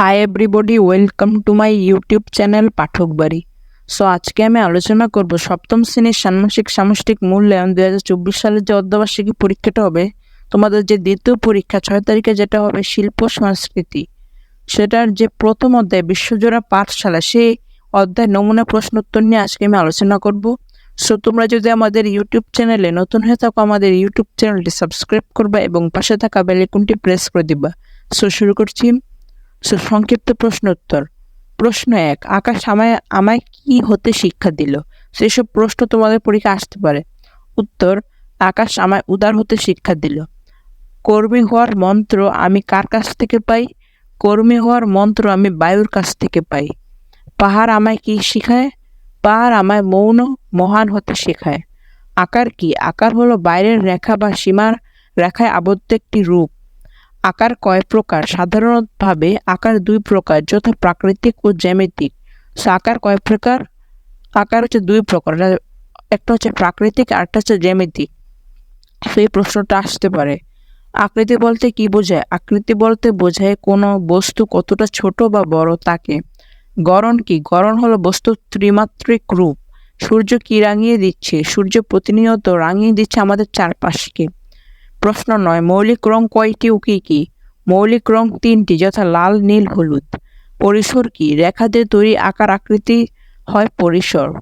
Hi everybody welcome to my YouTube channel Pathak Bari so আজকে আমি আলোচনা করব সপ্তম শ্রেণির ষান্মাসিক সামষ্টিক মূল্যায়ন দু হাজার চব্বিশ সালের যে অর্ধবার্ষিকী পরীক্ষাটা হবে, তোমাদের যে দ্বিতীয় পরীক্ষা ছয় তারিখে যেটা হবে শিল্প সংস্কৃতি, সেটার যে প্রথম অধ্যায় বিশ্বজোড়া পাঠশালা, সেই অধ্যায় নমুনা প্রশ্ন উত্তর নিয়ে আজকে আমি আলোচনা করব। সো তোমরা যদি আমাদের ইউটিউব চ্যানেলে নতুন হয়ে থাকো, আমাদের ইউটিউব চ্যানেলটি সাবস্ক্রাইব করবা এবং পাশে থাকা বেলাইকনটি প্রেস করে দিবা। সো শুরু করছি। সংক্ষিপ্ত প্রশ্ন উত্তর প্রশ্ন এক, আকাশ আমায় আমায় কি হতে শিক্ষা দিল? সেসব প্রশ্ন তোমাদের পরীক্ষা আসতে পারে। উত্তর, আকাশ আমায় উদার হতে শিক্ষা দিল। কর্মী হওয়ার মন্ত্র আমি কার কাছ থেকে পাই? কর্মী হওয়ার মন্ত্র আমি বায়ুর কাছ থেকে পাই। পাহাড় আমায় কি শেখায়? পাহাড় আমায় মৌন, মহান হতে শেখায়। আকার কি? আকার হলো বাইরের রেখা বা সীমার রেখায় আবদ্ধ একটি রূপ। আকার কয় প্রকার? সাধারণভাবে আকার দুই প্রকার, যথা প্রাকৃতিক ও জ্যামিতিক। সো, আকার কয় প্রকার? আকার হচ্ছে দুই প্রকার। একটা হচ্ছে প্রাকৃতিক, আর একটা হচ্ছে জ্যামিতিক। সেই প্রশ্নটা আসতে পারে। আকৃতি বলতে কি বোঝায়? আকৃতি বলতে বোঝায় কোনো বস্তু কতটা ছোট বা বড় তাকে। গড়ন কি? গড়ন হলো বস্তুর ত্রিমাত্রিক রূপ। সূর্য কি রাঙিয়ে দিচ্ছে? সূর্য প্রতিনিয়ত রাঙিয়ে দিচ্ছে আমাদের চারপাশকে। প্রশ্ন নয়, মৌলিক রং কয়টি ও কী কী? মৌলিক রং তিনটি, যথা লাল, নীল, হলুদ। পরিসর কি? রেখা দিয়ে তৈরি আকার আকৃতি হয় পরিসর।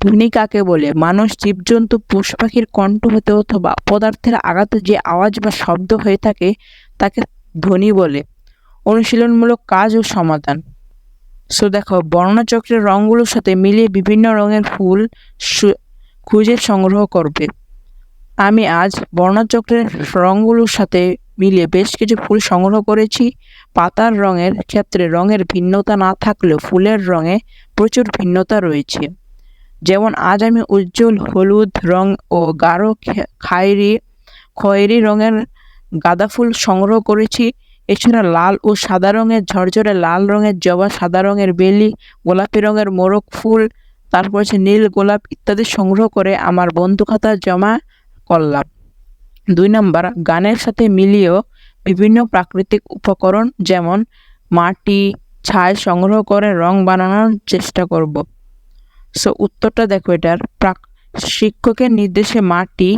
ধ্বনি কাকে বলে? মানুষ, জীবজন্তু, পশু পাখির কণ্ঠ হতে অথবা পদার্থের আঘাতে যে আওয়াজ বা শব্দ হয়ে থাকে, তাকে ধ্বনি বলে। অনুশীলনমূলক কাজ ও সমাধান। সো দেখো, বর্ণচক্রের রঙগুলোর সাথে মিলিয়ে বিভিন্ন রঙের ফুল খুঁজে সংগ্রহ করবে। আমি আজ বর্ণচক্রের রঙগুলোর সাথে মিলিয়ে বেশ কিছু ফুল সংগ্রহ করেছি। পাতার রঙের ক্ষেত্রে রঙের ভিন্নতা না থাকলেও ফুলের রঙে প্রচুর ভিন্নতা রয়েছে। যেমন, আজ আমি উজ্জ্বল হলুদ রং ও গাঢ় খায়রি খয়েরি রঙের গাঁদা ফুল সংগ্রহ করেছি। এছাড়া লাল ও সাদা রঙের ঝরঝরে লাল রঙের জবা, সাদা রঙের বেলি, গোলাপি রঙের মোরগ ফুল, তারপর হচ্ছে নীল গোলাপ ইত্যাদি সংগ্রহ করে আমার বন্ধু খাতা জমা করলাম। দুই নাম্বার, গানের সাথে মিলিয়েও বিভিন্ন প্রাকৃতিক উপকরণ যেমন মাটি, ছাই সংগ্রহ করে রং বানানোর চেষ্টা করব। সো উত্তরটা দেখো এটার। প্রাক শিক্ষকের নির্দেশে মাটি,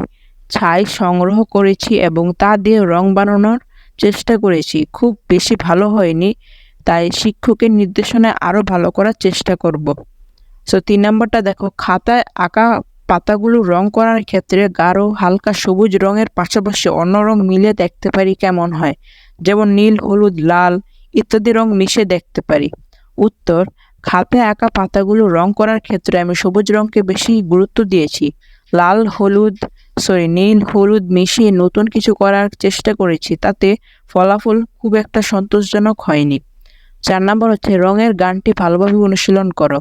ছাই সংগ্রহ করেছি এবং তা দিয়ে রং বানানোর চেষ্টা করেছি। খুব বেশি ভালো হয়নি, তাই শিক্ষকের নির্দেশনায় আরও ভালো করার চেষ্টা করব। সো তিন নম্বরটা দেখো, খাতায় আঁকা পাতাগুলো রং করার ক্ষেত্রে গাঢ়, হালকা সবুজ রঙের পাশাপাশি অন্য রং মিলে দেখতে পারি কেমন হয়। যেমন নীল, হলুদ, লাল ইত্যাদি রং মিশে দেখতে পারি। উত্তর খাতে আঁকা পাতাগুলো রং করার ক্ষেত্রে আমি সবুজ রঙকে বেশি গুরুত্ব দিয়েছি। লাল, হলুদ, সরি, নীল, হলুদ মিশিয়ে নতুন কিছু করার চেষ্টা করেছি, তাতে ফলাফল খুব একটা সন্তোষজনক হয়নি। চার নম্বর হচ্ছে রঙের গানটি ভালোভাবে অনুশীলন করো।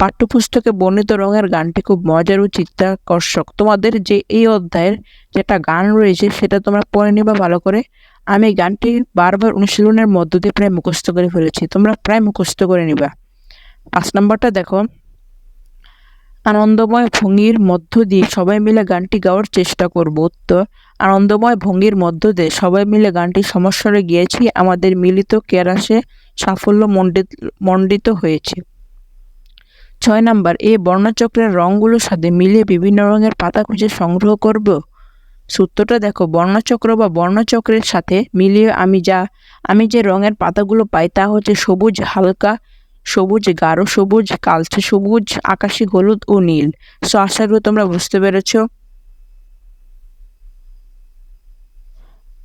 পাঠ্যপুস্তকে বর্ণিত রঙের গানটি খুব মজার ও চিত্তাকর্ষক তোমাদের যে এই অধ্যায়ের যেটা গান রয়েছে, সেটা তোমরা পড়ে নিবা ভালো করে। আমি গানটি বারবার অনুশীলনের মধ্য দিয়ে প্রায় মুখস্থ করে ফেলেছি। তোমরা প্রায় মুখস্থ করে নিবা। পাঁচ নম্বরটা দেখো। আনন্দময় ভঙ্গির মধ্য দিয়ে সবাই মিলে গানটি গাওয়ার চেষ্টা করব। উত্তর, আনন্দময় ভঙ্গির মধ্য দিয়ে সবাই মিলে গানটি সমস্যারে গিয়েছি। আমাদের মিলিত কেরাসে সাফল্য মণ্ডিত মণ্ডিত হয়েছে। ছয় নাম্বার এই বর্ণচক্রের রঙগুলোর সাথে মিলিয়ে বিভিন্ন রঙের পাতা খুঁজে সংগ্রহ করব। সূত্রটা দেখো, বর্ণচক্র বা বর্ণচক্রের সাথে মিলিয়ে আমি যা, আমি যে রঙের পাতাগুলো পাই তা হচ্ছে সবুজ, হালকা সবুজ, গাঢ় সবুজ, কালচে সবুজ, আকাশি, হলুদ ও নীল। সো আশা করি তোমরা বুঝতে পেরেছ।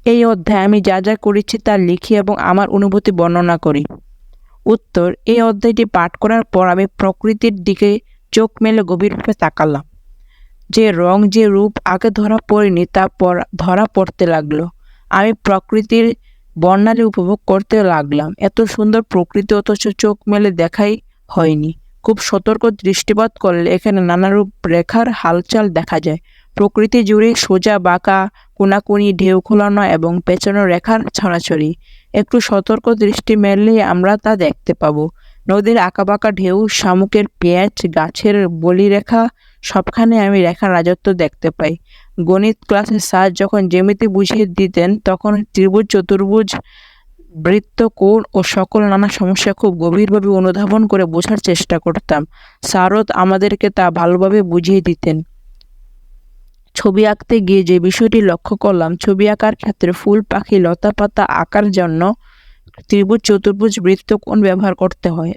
এই অধ্যায়ে আমি যা যা করেছি তা লিখি এবং আমার অনুভূতি বর্ণনা করি। উত্তর, এই অধ্যায়টি পাঠ করার পর আমি প্রকৃতির দিকে চোখ মেলে গভীরভাবে তাকালাম। যে রং, যে রূপ আগে ধরা পড়েনি, তা ধরা পড়তে লাগল। আমি প্রকৃতির বর্ণালী উপভোগ করতে লাগলাম। এত সুন্দর প্রকৃতি, অথচ চোখ মেলে দেখাই হয়নি। খুব সতর্ক দৃষ্টিপাত করলে এখানে নানারূপ রেখার হালচাল দেখা যায়। প্রকৃতি জুড়ে সোজা বাঁকা, কোনাকুনি, ঢেউ খোলানো এবং পেছানো রেখার ছড়াছড়ি। একটু সতর্ক দৃষ্টি মেললেই আমরা তা দেখতে পাবো। নদীর আঁকাবাঁকা ঢেউ, শামুকের পেঁয়াজ, গাছের বলিরেখা, সবখানে আমি রেখার রাজত্ব দেখতে পাই। গণিত ক্লাসে স্যার যখন জ্যামিতি বুঝিয়ে দিতেন, তখন ত্রিভুজ, চতুর্ভুজ, বৃত্ত, কোণ ও সকল নানা সমস্যা খুব গভীরভাবে অনুধাবন করে বোঝার চেষ্টা করতাম। শারদ আমাদেরকে তা ভালোভাবে বুঝিয়ে দিতেন। ছবি আঁকতে গিয়ে যে বিষয়টি লক্ষ্য করলাম, ছবি আঁকার ক্ষেত্রে ফুল, পাখি, লতা পাতা আঁকার জন্য ত্রিভুজ, চতুর্ভুজ, বৃত্ত কোণ ব্যবহার করতে হয়।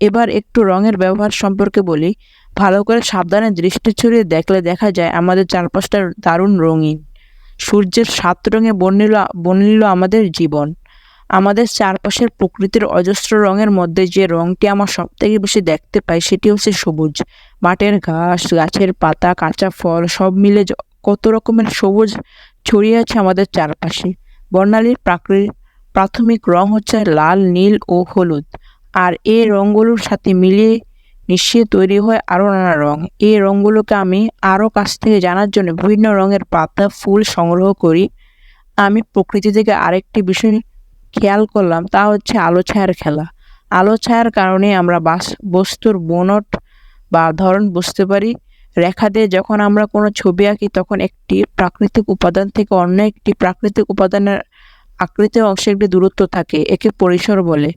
এবার একটু রঙের ব্যবহার সম্পর্কে বলি। ভালো করে সাবধানে দৃষ্টি ছড়িয়ে দেখলে দেখা যায় আমাদের চারপাশটা দারুণ রঙিন। সূর্যের সাত রঙে বর্ণিল বর্ণিল আমাদের জীবন। আমাদের চারপাশের প্রকৃতির অজস্র রঙের মধ্যে যে রঙটি আমার সবথেকে বেশি দেখতে পাই সেটি হচ্ছে সবুজ। মাঠের ঘাস, গাছের পাতা, কাঁচা ফল সব মিলে কত রকমের সবুজ ছড়িয়ে আছে আমাদের চারপাশে। বর্ণালীর প্রাকৃ প্রাথমিক রং হচ্ছে লাল, নীল ও হলুদ। আর এই রঙগুলোর সাথে মিলিয়ে মিশিয়ে তৈরি হয় আরও নানা রং। এই রঙগুলোকে আমি আরও কাছ থেকে জানার জন্য বিভিন্ন রঙের পাতা, ফুল সংগ্রহ করি। আমি প্রকৃতি থেকে আরেকটি বিষয় খেয়াল করলাম, তা হচ্ছে আলো ছায়ার খেলা। আলো ছায়ার কারণে আমরা বাস, বস্তুর বনট বা ধরন বুঝতে পারি। রেখা দিয়ে যখন আমরা কোনো ছবি আঁকি, তখন একটি প্রাকৃতিক উপাদান থেকে অন্য একটি প্রাকৃতিক উপাদানের আকৃতি অংশে একটি দূরত্ব থাকে, একে পরিসর বলে।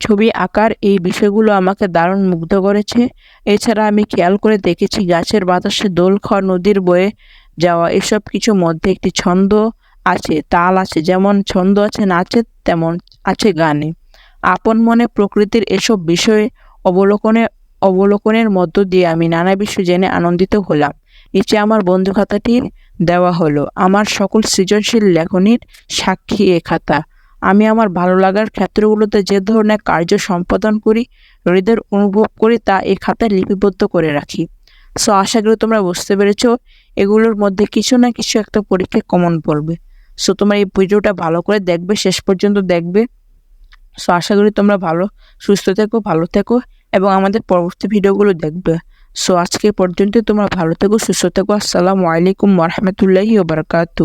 ছবি আঁকার এই বিষয়গুলো আমাকে দারুণ মুগ্ধ করেছে। এছাড়া আমি খেয়াল করে দেখেছি গাছের বাতাসে দোল খাওয়া নদীর বয়ে যাওয়া, এসব কিছুর মধ্যে একটি ছন্দ আছে, তাল আছে, যেমন ছন্দ আছে, নাচে তেমন আছে গানে। আপন মনে প্রকৃতির এসব বিষয়ে অবলোকনে, অবলোকনের মধ্য দিয়ে আমি নানা বিষয় জেনে আনন্দিত হলাম। নিচে আমার বন্ধু খাতাটি দেওয়া হলো। আমার সকল সৃজনশীল লেখনীর সাক্ষী এ খাতা। আমি আমার ভালো লাগার ক্ষেত্রগুলোতে যে ধরনের কার্য সম্পাদন করি, হৃদয়ের অনুভব করি, তা এ খাতায় লিপিবদ্ধ করে রাখি। সো, আশা করি তোমরা বুঝতে পেরেছ, এগুলোর মধ্যে কিছু না কিছু একটা পরীক্ষায় কমন পড়বে। সো তোমার এই ভিডিওটা ভালো করে দেখবে, শেষ পর্যন্ত দেখবে। সো আশা করি তোমরা ভালো, সুস্থ থেকো, ভালো থেকো, এবং আমাদের পরবর্তী ভিডিওগুলো দেখবে। সো আজকে পর্যন্ত তোমরা ভালো থেকো, সুস্থ থেকো। আসসালামু আলাইকুম রহমতুল্লাহি ওবরাকাতু